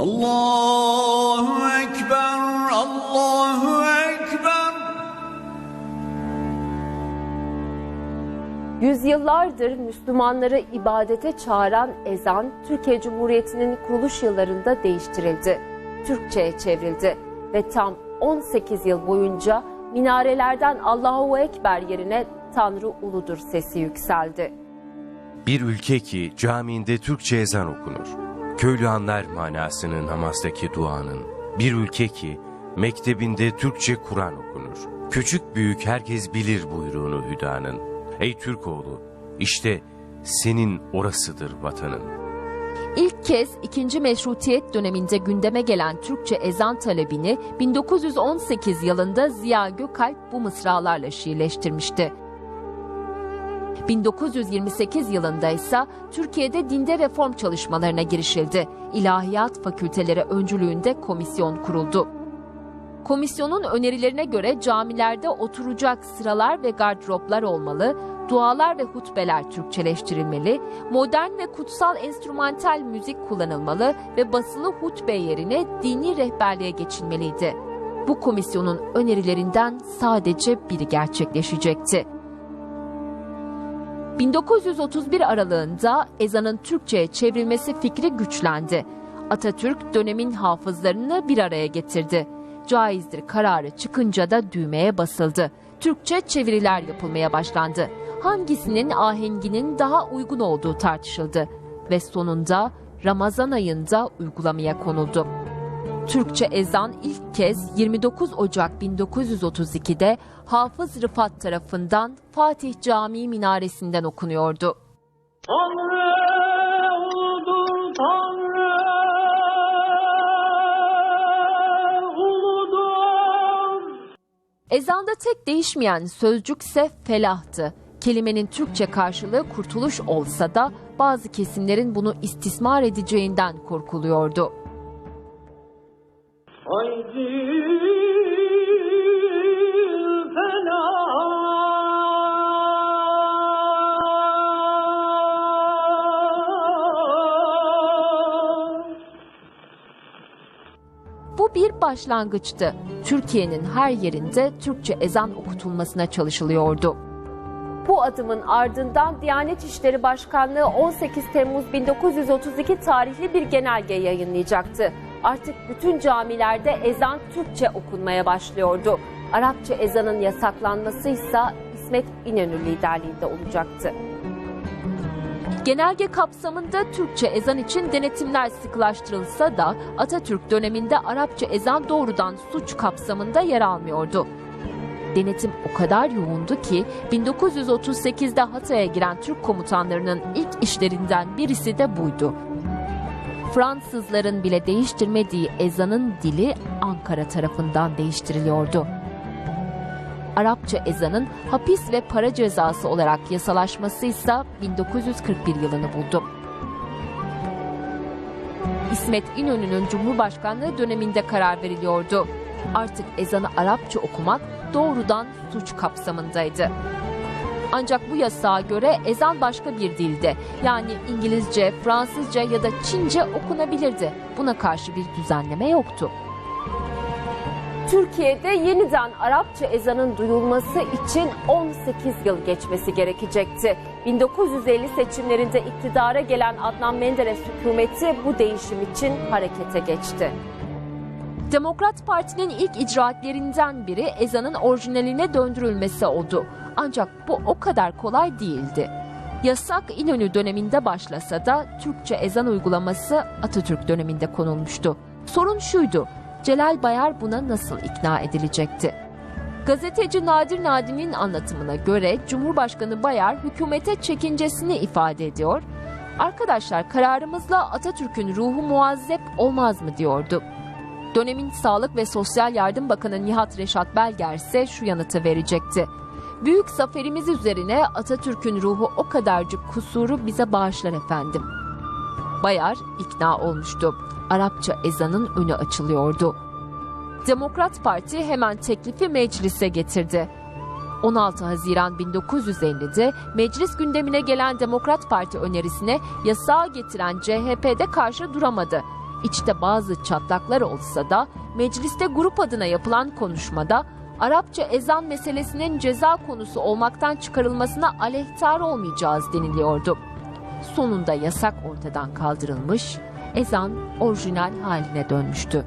Allahu Ekber, Allahu Ekber. Yüzyıllardır Müslümanları ibadete çağıran ezan Türkiye Cumhuriyeti'nin kuruluş yıllarında değiştirildi. Türkçe'ye çevrildi ve tam 18 yıl boyunca minarelerden Allahu Ekber yerine Tanrı uludur sesi yükseldi. Bir ülke ki camiinde Türkçe ezan okunur. Köylü anlar manasını namazdaki duanın. Bir ülke ki mektebinde Türkçe Kur'an okunur. Küçük büyük herkes bilir buyruğunu hüdanın. Ey Türkoğlu işte senin orasıdır vatanın. İlk kez 2. Meşrutiyet döneminde gündeme gelen Türkçe ezan talebini 1918 yılında Ziya Gökalp bu mısralarla şiirleştirmişti. 1928 yılında ise Türkiye'de dinde reform çalışmalarına girişildi. İlahiyat fakülteleri öncülüğünde komisyon kuruldu. Komisyonun önerilerine göre camilerde oturacak sıralar ve gardıroplar olmalı, dualar ve hutbeler Türkçeleştirilmeli, modern ve kutsal enstrümantal müzik kullanılmalı ve basılı hutbe yerine dini rehberliğe geçilmeliydi. Bu komisyonun önerilerinden sadece biri gerçekleşecekti. 1931 aralığında ezanın Türkçe'ye çevrilmesi fikri güçlendi. Atatürk dönemin hafızlarını bir araya getirdi. Caizdir kararı çıkınca da düğmeye basıldı. Türkçe çeviriler yapılmaya başlandı. Hangisinin ahenginin daha uygun olduğu tartışıldı ve sonunda Ramazan ayında uygulamaya konuldu. Türkçe ezan ilk kez 29 Ocak 1932'de Hafız Rıfat tarafından Fatih Camii minaresinden okunuyordu. Tanrı uludur Tanrı uludur. Ezanda tek değişmeyen sözcükse felahtı. Kelimenin Türkçe karşılığı kurtuluş olsa da bazı kesimlerin bunu istismar edeceğinden korkuluyordu. Bu bir başlangıçtı. Türkiye'nin her yerinde Türkçe ezan okutulmasına çalışılıyordu. Bu adımın ardından Diyanet İşleri Başkanlığı 18 Temmuz 1932 tarihli bir genelge yayınlayacaktı. Artık bütün camilerde ezan Türkçe okunmaya başlıyordu. Arapça ezanın yasaklanması ise İsmet İnönü liderliğinde olacaktı. Genelge kapsamında Türkçe ezan için denetimler sıkılaştırılsa da Atatürk döneminde Arapça ezan doğrudan suç kapsamında yer almıyordu. Denetim o kadar yoğundu ki 1938'de Hatay'a giren Türk komutanlarının ilk işlerinden birisi de buydu. Fransızların bile değiştirmediği ezanın dili Ankara tarafından değiştiriliyordu. Arapça ezanın hapis ve para cezası olarak yasalaşması ise 1941 yılını buldu. İsmet İnönü'nün Cumhurbaşkanlığı döneminde karar veriliyordu. Artık ezanı Arapça okumak doğrudan suç kapsamındaydı. Ancak bu yasağa göre ezan başka bir dilde yani İngilizce, Fransızca ya da Çince okunabilirdi. Buna karşı bir düzenleme yoktu. Türkiye'de yeniden Arapça ezanın duyulması için 18 yıl geçmesi gerekecekti. 1950 seçimlerinde iktidara gelen Adnan Menderes hükümeti bu değişim için harekete geçti. Demokrat Parti'nin ilk icraatlerinden biri ezanın orijinaline döndürülmesi oldu. Ancak bu o kadar kolay değildi. Yasak İnönü döneminde başlasa da Türkçe ezan uygulaması Atatürk döneminde konulmuştu. Sorun şuydu, Celal Bayar buna nasıl ikna edilecekti? Gazeteci Nadir Nadim'in anlatımına göre Cumhurbaşkanı Bayar hükümete çekincesini ifade ediyor. Arkadaşlar kararımızla Atatürk'ün ruhu muazzep olmaz mı diyordu. Dönemin Sağlık ve Sosyal Yardım Bakanı Nihat Reşat Belger ise şu yanıtı verecekti. Büyük zaferimiz üzerine Atatürk'ün ruhu o kadarcık kusuru bize bağışlar efendim. Bayar ikna olmuştu. Arapça ezanın önü açılıyordu. Demokrat Parti hemen teklifi meclise getirdi. 16 Haziran 1950'de meclis gündemine gelen Demokrat Parti önerisine yasağı getiren CHP de karşı duramadı. İçte bazı çatlaklar olsa da mecliste grup adına yapılan konuşmada Arapça ezan meselesinin ceza konusu olmaktan çıkarılmasına aleyhtar olmayacağız deniliyordu. Sonunda yasak ortadan kaldırılmış, ezan orijinal haline dönmüştü.